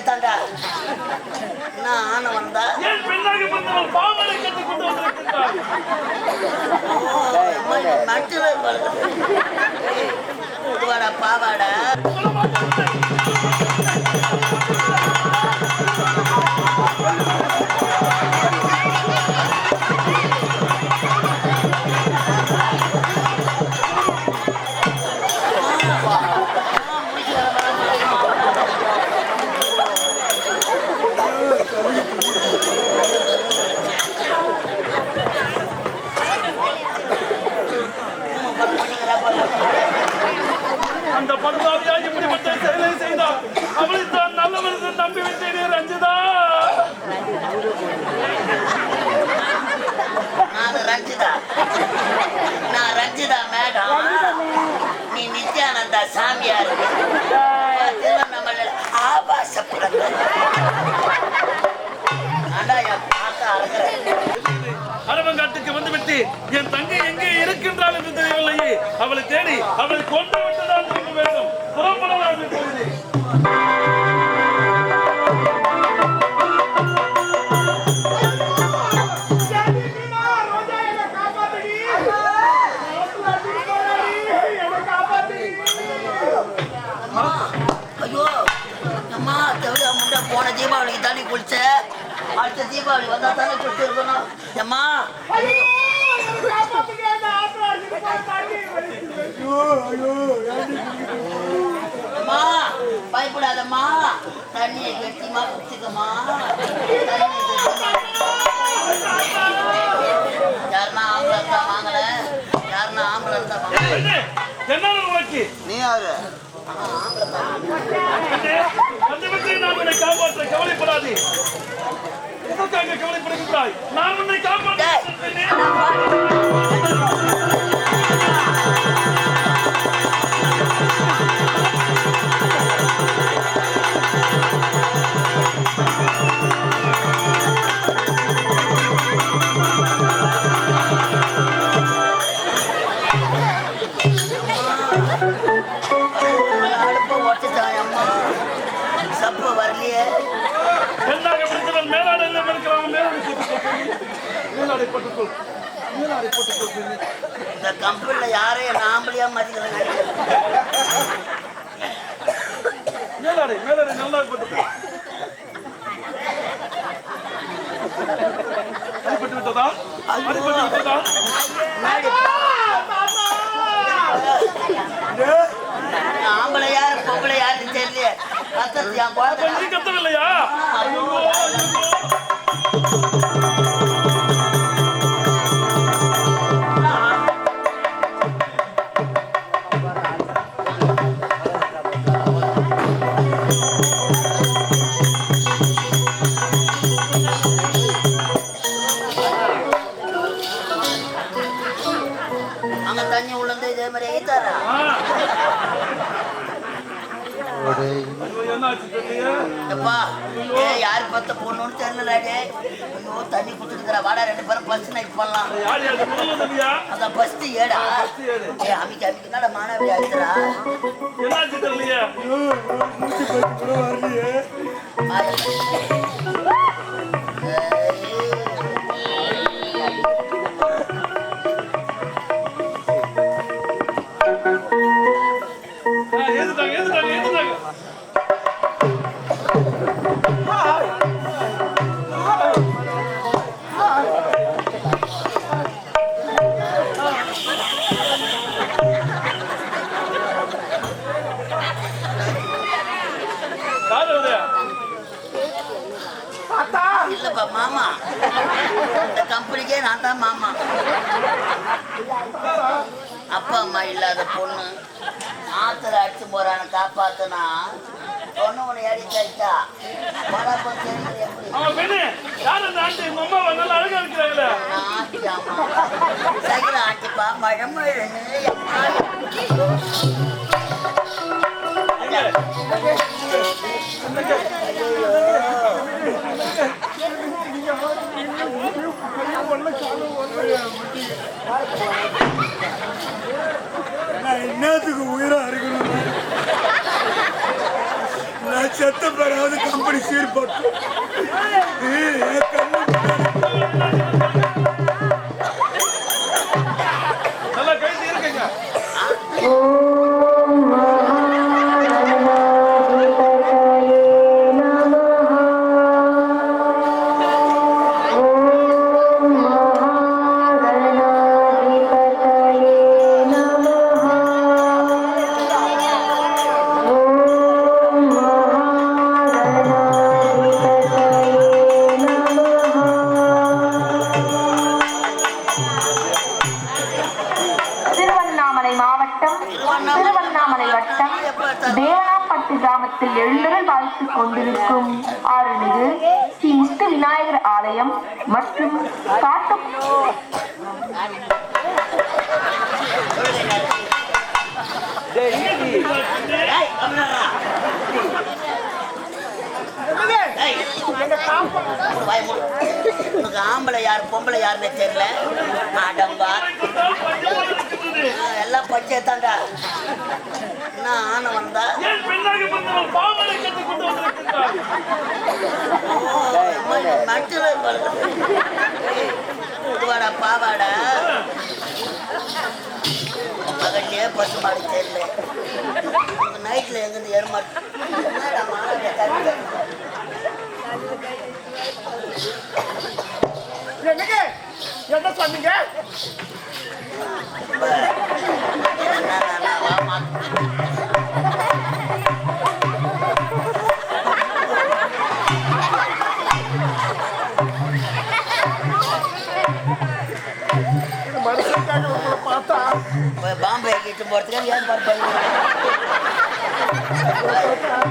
தாண்டா என்ன ஆன வந்தா. பிறந்தவள் பாவாடை அவளை தேடி அவளை கொண்டு விட்டுதான் இருக்க வேண்டும். புறப்படலாம் இப்பொழுது ஐயோ போன தீபாவளிக்கு தானே குளிச்ச அடுத்த தீபாவளி வந்தா தானே குளிச்சு இருக்கணும் அம்மா அம்மா பயப்படாதம்மா. தண்ணியை கட்டிமா குடிச்சுக்கம்மா. யாருன்னா ஆம்பளை இருந்தா வாங்கல? யாருன்னா ஆம்பளை இருந்தா வாங்கல என்ன? உனக்கு நீ யாரு? கவலைப்படாதே. எதற்காக கவலைப்படுகின்றாய்? நான் உன்னை காப்பாற்ற பெண்ணாக பிடித்தவன் மேலாடை எல்லாம் இருக்கிறவன் மேலாடை போட்டுக்கொள் மேலாடை போட்டுக்கொள். மேலாடை போட்டுக்கொள் பெண்ணே. இந்த கம்பெனில யாரையும் நாம்பளியா மதிக்கல? மேலாடை மேலாடை நல்லா போட்டுக்கொள். அடிபட்டு விட்டதா? அடிபட்டு விட்டதா ஆம்பளை யாரு பொம்பளை யாருன்னு தெரியல எப்பா ஏ யார் பத்த பொண்ணுன்னு தெரியலடே ஐயோ தண்ணி குடுத்துருக்குற வாடா ரெண்டு பேரும் ஃபர்ஸ்ட் நைட் பண்ணலாம் அதான் ஃபர்ஸ்ட் ஏடா. ஏ அமிக்கு அமிக்கு என்னடா மாணவி ஆயிடுறா என்னாச்சு இல்லப்பா மாமா. இந்த கம்பெனிக்கே நான் தான் மாமா. அப்பா அம்மா இல்லாத பொண்ணு. ஆத்துல அடிச்சு போறான காப்பாத்துனா பொண்ணு உன்னை அடிச்சாச்சா பழப்பம் தெரியுது எப்படி? அவன் பெண்ணு. யார் அந்த ஆண்டி உங்க அம்மா நல்லா அழகா இருக்கிறாங்களே நான் ஆட்டியாமா சைக்கிள் ஆட்டிப்பா மழை மழைன்னு எப்பா எங்க? நான் என்னத்துக்கு உயிரா இருக்கணும்? செத்த பிறகு கம்பெனி சீர்பட்டு யாருன்னு தெரியல. அடம்பா எல்லாம் பச்சை தாண்டா என்ன ஆனை வந்தா ஏன் பெண்ணாக பிறந்தவள் பாவாடை மட்டில் இதுவாடா பாவாடா. மகன்யே பசு மாடு தெரியல. நைட்ல எங்கிருந்து எருமாட்டு என்னடா மாடு என்னங்க என்ன சொன்னீங்க மனுஷனுக்காக உங்களை பார்த்தா பாம்பே கிட்ட போறதுக்கு ஏன் பாரு பண்ணி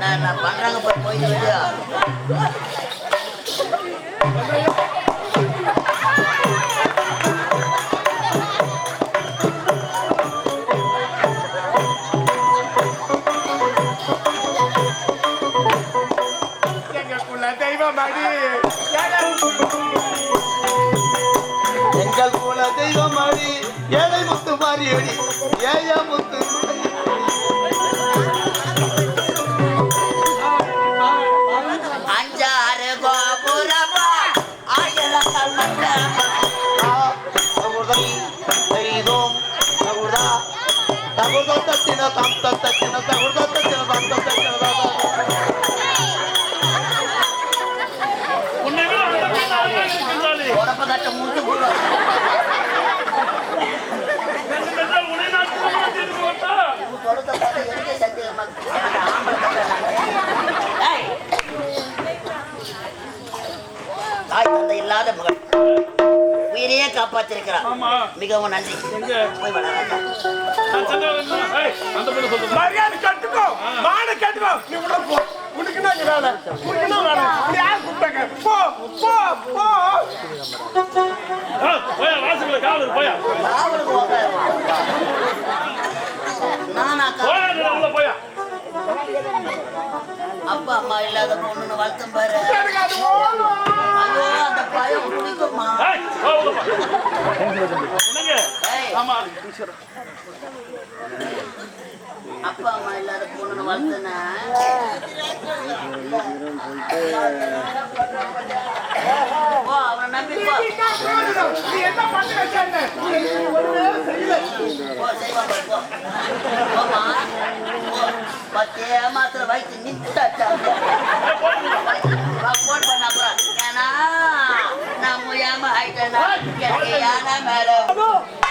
நான் நான் பண்றாங்க போய் போயிட்டு ஆமா. மிகவும் நன்றி. போய் கட்டுக்கோ. மான கட்டுக்கோ. நீ உள்ள போ. உனக்கு என்ன இங்க வேலை? உனக்கு என்ன வேலை? நீ யார் கூப்பிட்டாங்க? போ போ போ. ஆ, போயா வாசல்ல காவலர் போயா. காவலுக்கு உக்காருமா நானா உள்ள போயா. அப்பா அம்மா இல்லாத பொண்ணுன்னு வளர்த்தம் பாரு. ஐயோ அந்த பயம் குடிக்குமா அப்பா அம்மா இல்லாத பொண்ணுன்னு வளர்த்தன. அவனை நம்பி என்ன பண்ணி பத்தே மாத்திர வயிற்று நிட்டாச்சா போன் பண்ண அப்புறம் ஏன்னா நான் முடியாம ஆயிட்டேன்னா எனக்கு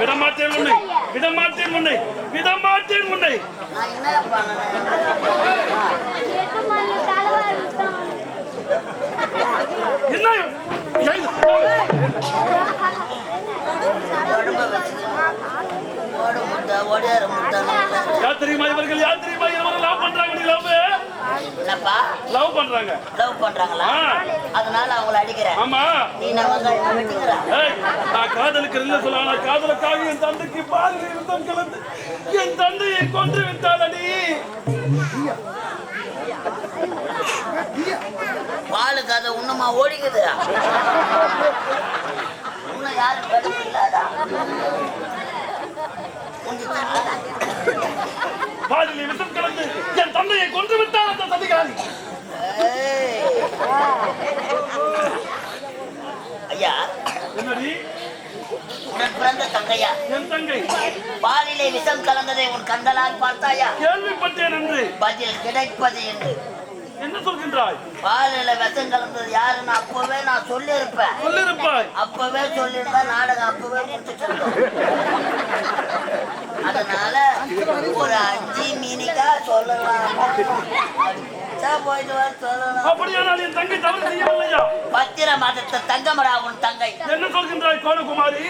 விடமாட்டேன் உன்னை. விடமாட்டேன் உன்னை. விடமாட்டேன் உன்னை. என்ன? பண்ணேன் தெரியுமா இவர்கள்? யார் இவர்கள்? பண்றாங்க நீ என்னப்பா? லவ் பண்றாங்க. லவ் பண்றாங்களா. அதனால அவங்கள அடிக்கிறேன். ஆமா. நீ நம்ம வெட்டிக்கிறா. நான் காதலுக்கு இல்லை சொல்ல ஆனா காதலுக்காக என் தந்தைக்கு பாலில் இருந்தம் கலந்து என் தந்தையை கொன்று விட்டாளடி பாலுக்கு அதை இன்னுமா ஓடிக்குது? இன்னும் யாரும் கடுப்பு இல்லாதா பாலில் விஷம் கலந்து என் தந்தையை கொன்று விட்டாள் அந்த சதிகாரி. ஐயா உடன் பிறந்த தங்கையா? என் தங்கை. பாலிலே விஷம் கலந்ததை உன் கண்களால் பார்த்தாயா? கேள்விப்பட்டேன் என்று பதில் கிடைப்பது என்று. என்ன சொல்கின்றாய்? பாலில விஷம் கலந்தது யாருன்னு அப்பவே நான் சொல்லியிருப்பேன். அப்பவே சொல்லியிருந்தா நாடகம் அப்பவே. அதனால ஒரு அஞ்சு மீனிக்கா சொல்லலாம்? அப்படியானால் என் தங்கை தவறு செய்யவில்லையா? பத்திர மாதத்தை தங்கமடா உன் தங்கை. என்ன சொல்கின்றாய் கோணகுமாரி?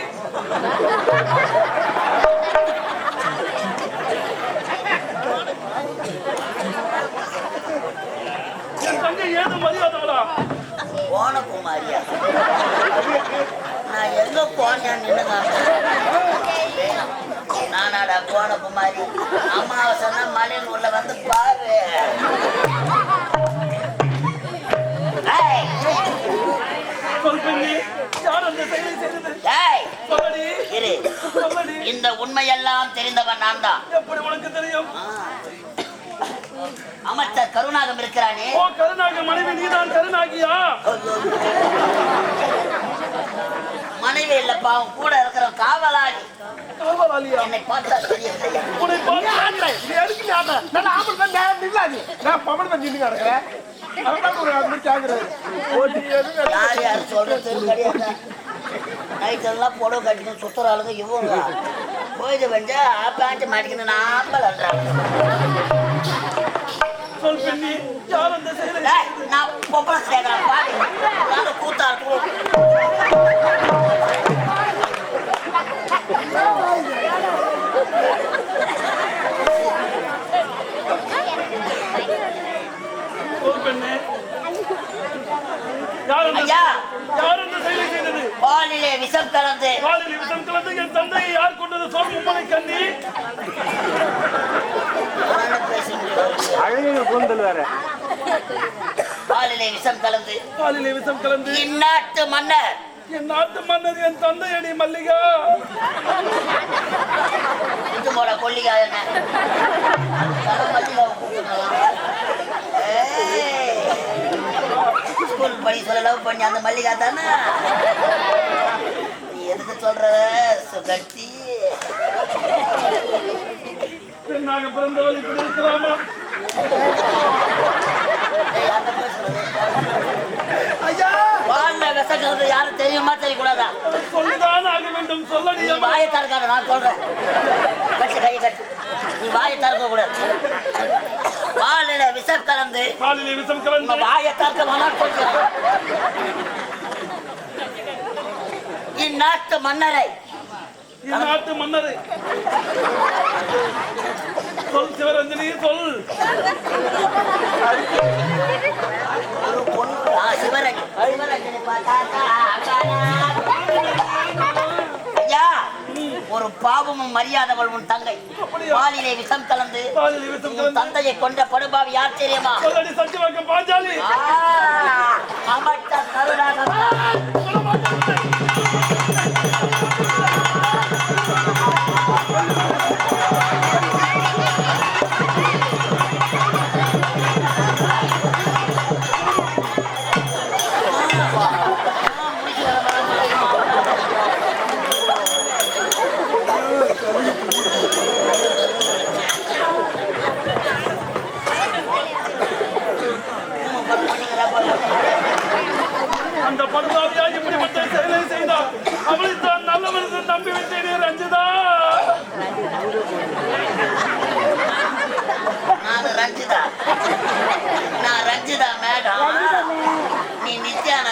என் தங்கை ஏது மரியாதவளா கோணகுமாரியா? நான் எங்க போனேன் நின்னுங்க. நானாடா கோணகுமாரி. அமாவாசைன்னா மலையில் உள்ள வந்து பாரு. இந்த உண்மையெல்லாம் தெரிந்தவன் நான் தான். எப்படி உனக்கு தெரியும் அமைச்சர் கருணாகம் இருக்கிறானே. ஓ கருணாக மனைவி நீதான் கருணாகியா? மனைவி இல்லப்பா அவன் கூட இருக்கிற காவலாளி. காவலாளியா? என்னை பார்த்தா உன்னை எதுக்கு ஆடுற? நான் ஆம்பளை தான் நேரம் நில்லாது. நான் பொம்பளை தான் நின்னுங்க இருக்கிறேன். யார் யார் சொல்றது கிடையாது நைட் எல்லாம் புடவை கட்டிக்கணும் சுத்துற ஆளுங்க இவங்க. போயிட்டு வந்து பேண்ட் மாட்டிக்கணும் நான் பொம்பளை சேர்க்கிறேன் கூத்தா இருக்கும் சொல் பெண்ணே யார் அந்த ஐயா யார் அந்த செயலை செய்தது பாலிலே விஷம் கலந்து. காலில் விஷம் கலந்து என் தந்தையை யார் கொண்டது? சொல் உம்மனை கண்ணி. நான் பேச முடியாது. பாலிலே விஷம் கலந்து. காலில் விஷம் கலந்து. இந்நாட்டு மன்னர். என் நாட்டு மன்னர் என் தந்தையடி மல்லிகா. இது போல கொல்லிகா என்ன தலை மல்லிகா கூப்பிட்டுக்கலாம். ஏய், ஸ்கூல் படி சொல்ல லவ் பண்ணி அந்த மல்லிகா தானே? நீ எதுக்கு சொல்ற சுகத்தி யாரும் தெரியுமா தெரியக்கூடாதா? நீ வாயை திறக்காத நான் சொல்றேன். கட்டு கையை கட்டு. நீ வாயை திறக்க வாழில விஷம் கலந்து காலில் விஷம் கலந்து வாயை சொல்றேன் இந்நாட்டு மன்னரை. என் நாட்டு மன்னரை. சொல் சிவரஞ்சனி சொல். சிவரஞ்சனி. சிவரஞ்சனி ஒரு பாவமும் மரியாதவள் உன் தங்கை? பாலிலே விஷம் கலந்து உன் தந்தையை கொன்ற படுபாவி யார் தெரியுமா? சொல்லடி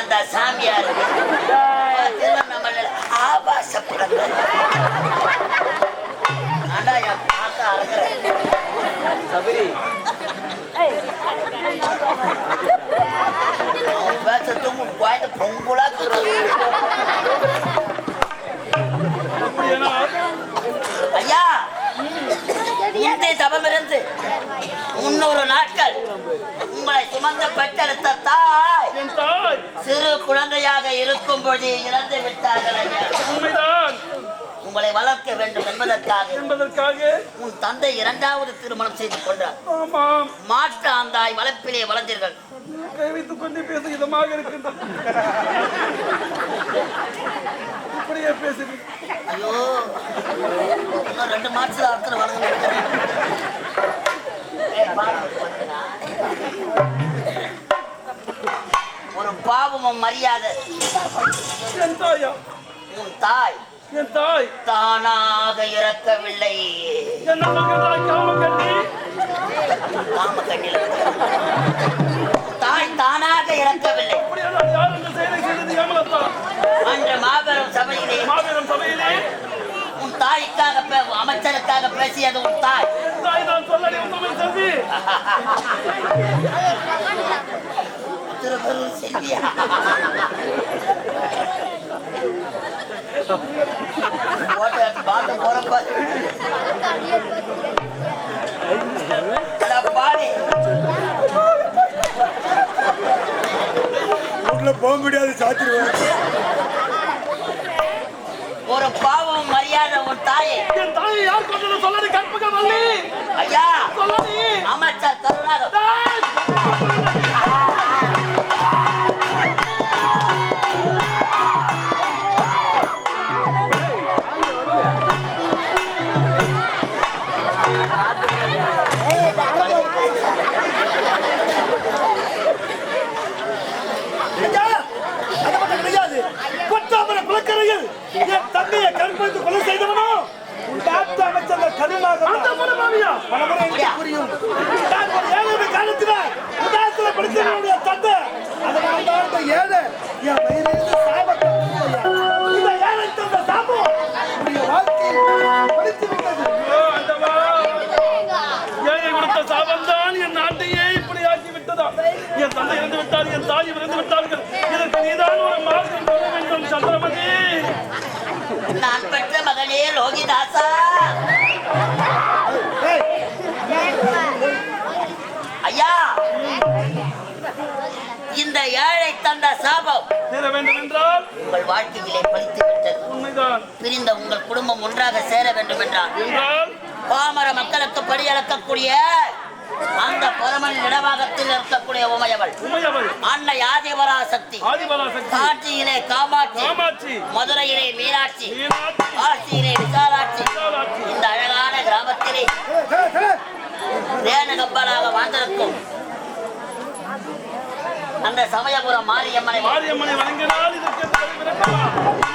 நித்யானந்தா சாமியார். திருவண்ணாமலையில் ஆபாச புலங்கள் ஆண்டா என் பார்க்க குழந்தை பொங்குலா ஐயா. இன்றைய தவமிருந்து முன்னூறு நாட்கள் உங்களை சுமந்த பெற்றெடுத்த தாய் சிறு குழந்தையாக இருக்கும் பொழுது இறந்து விட்டார்கள் உங்களை வளர்க்க வேண்டும் என்பதற்காக என்பதற்காக. உன் தந்தை இரண்டாவது திருமணம் செய்து கொண்டார். மாற்று ஆந்தாய் வளர்ப்பிலே வளர்ந்தீர்கள். பேச இதமாக இருக்கின்றது இப்படியே பேசுகிறேன். ஐயோ. ரெண்டு மாசத்துல அர்த்தம் வளர்ந்து ஒரு பாவமும் மரியாதை. என் தாயா. உன் தாய். என் தாய். தானாக இறக்கவில்லை. காம கண்ணில் பே- அமைச்சருக்காக பேசியது உன் தாய். திருப்பூர் செல்வியா? போறப்ப. போக முடியாது சாத்திருவேன் ஒரு பாவம் மரியாதை உன் தாயே என் தாயை யார் கொண்டது சொல்லடி கற்பக வள்ளி. ஐயா. சொல்லடி அமைச்சர் கருணாக அமைச்சர் கருணாக அந்த முனமாவியா பலமுறை எனக்கு புரியும் நான் ஒரு ஏழை காலத்துல உதாசல படித்தவனுடைய தந்தை அதனால தான் ஏழை என் வயிறிலிருந்து சாபத்தை. இந்த ஏழை தந்த சாபம் உன்னுடைய வாழ்க்கையை படித்து விட்டது. ஐயோ, ஆண்டவா. ஏழை கொடுத்த சாபம்தான் என் நாட்டையே இப்படி ஆக்கி விட்டதா என் தந்தை இறந்து விட்டார் என் தாய் இறந்து விட்டார்கள். இதற்கு நீதான் ஒரு மார்க்கம் வேண்டும் சந்திரமதி. நான் பெற்ற மகனே லோகிதாசா. ஐயா இந்த ஏழை தந்த சாபம் உங்கள் வாழ்க்கையிலே பலித்து விட்டது பிரிந்த உங்கள் குடும்பம் ஒன்றாக சேர வேண்டும் என்றால் என்றால் பாமர மக்களுக்கு படியளக்கக்கூடிய அந்த பரமன் இடபாகத்தில் இருக்கக்கூடிய உமையவள். உமையவள். அன்னை ஆதிபராசக்தி. காட்சியிலே காமாட்சி. காமாட்சி. மதுரையிலே மீனாட்சி. காசியிலே விசாலாட்சி. இந்த அழகான கிராமத்திலே. தேனகப்பலாக வாழ்ந்திருக்கும். அந்த சமயபுரம் மாரியம்மனை மாரியம்மனை வணங்கினால் இது